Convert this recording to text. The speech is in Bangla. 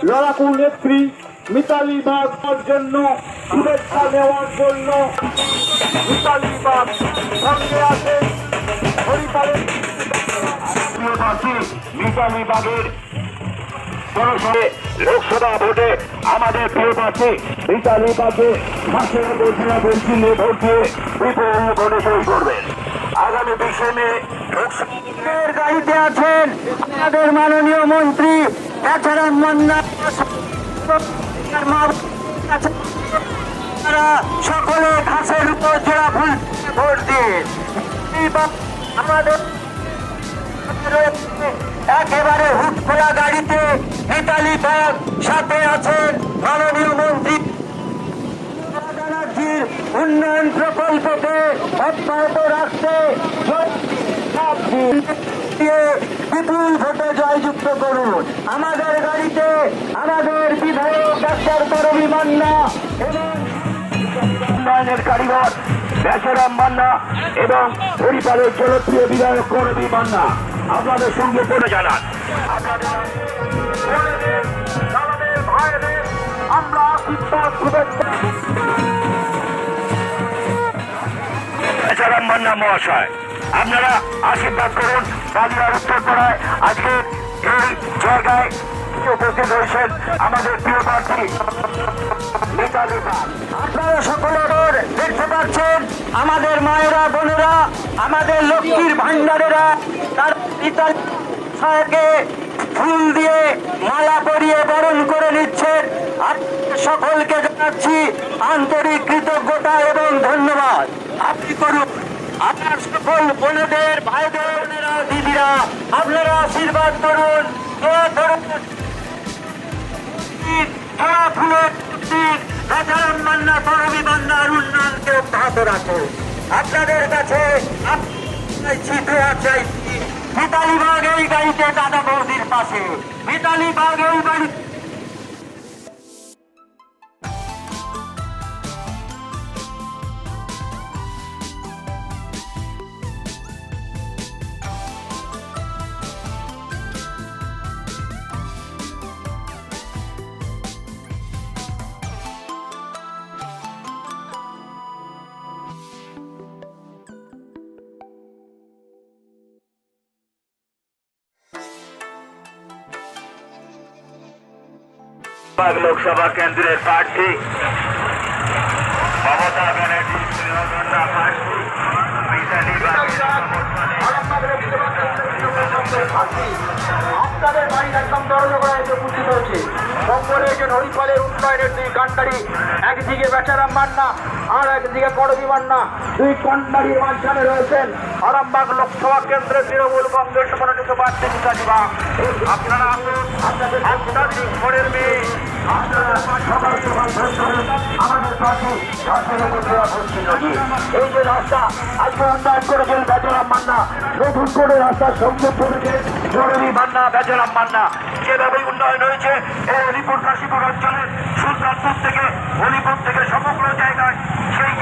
লড়াকু নেত্রী মিতালি বাগ জন্য শুভেচ্ছা নেওয়ার জন্য মিতালি বাগ সঙ্গে আছেন হরিপালের মিতালি বাগের লোকসভা ভোটে আমাদের প্রিয় প্রার্থী মিতালি বাগে মাসের বলছিনা বলছিলে ভোট দিয়ে বিপুল ভোটে সই করবেন আগামী বিশে মে লোকসভার গাড়িতে আছেন আমাদের মাননীয় মন্ত্রী এছাড়া মান্না সকলে ঘাসের উপর জোড়া ফুল ভোট দিয়ে আমাদের একেবারে হুট খোলা গাড়িতে ইতালি বাগ সাথে আছেন মাননীয় মন্ত্রী ব্যানার্জির উন্নয়ন প্রকল্পকে অব্যাহত রাখতে বিপুল ভোটে জয়যুক্ত করুন। আমাদের গাড়িতে আমাদের বিধায়ক ডাক্তার করবি মান্না এবং উন্নয়নের কারিগর বেচারাম মান্না এবং হরিপালের জনপ্রিয় বিধায়ক করবি মান্না। আপনাদের সঙ্গে পড়ে জানান। আমরা আপনারা আশীর্বাদ করুন। বাংলার উত্তরপাড়ায় আজকে আপনারা সকলে দেখতে পাচ্ছেন, আমাদের মায়েরা, বোনেরা, আমাদের লক্ষ্মীর ভান্ডারেরা তার পিতার সাহেবকে ফুল দিয়ে মালা পরিয়ে বরণ করে নিচ্ছেন। সকলকে জানাচ্ছি আন্তরিক কৃতজ্ঞতা এবং ধন্যবাদ। আপনি করুন। আপনার সকল বোনেদের, ভাইদের আপনারা আশীর্বাদ করুন উন্নয়নকে অব্যাহত রাখো আপনাদের কাছে মিতালি বাঘ এই গাড়িতে দাদা বৌদির পাশে। মিতালি বাঘ এই বাড়ি লোকসভা কেন্দ্রের প্রার্থী। মমতা ব্যানার্জি তৃণমূলনা প্রার্থী, মিতালি আপনাদের বাড়ির একদম দরজা এসে উপস্থিত হয়েছে। যে হরিপালের উন্নয়নের দুই কান্ডারি একদিকে বেচারাম মান্না আর একদিকে করবি মান্না। দুই কান্ডারির মাঝখানে রয়েছেন আরামবাগ লোকসভা কেন্দ্রের তৃণমূল কংগ্রেস মনোনীত প্রার্থী বাগ আপনারা ঘরের মেয়ে আপনারা আমাদের? এই যে বেচারাম মান্না মান্না উন্নয়ন হরিপুর কাশীপুর অঞ্চলের থেকে হলিপুর থেকে সমগ্র জায়গায় সেই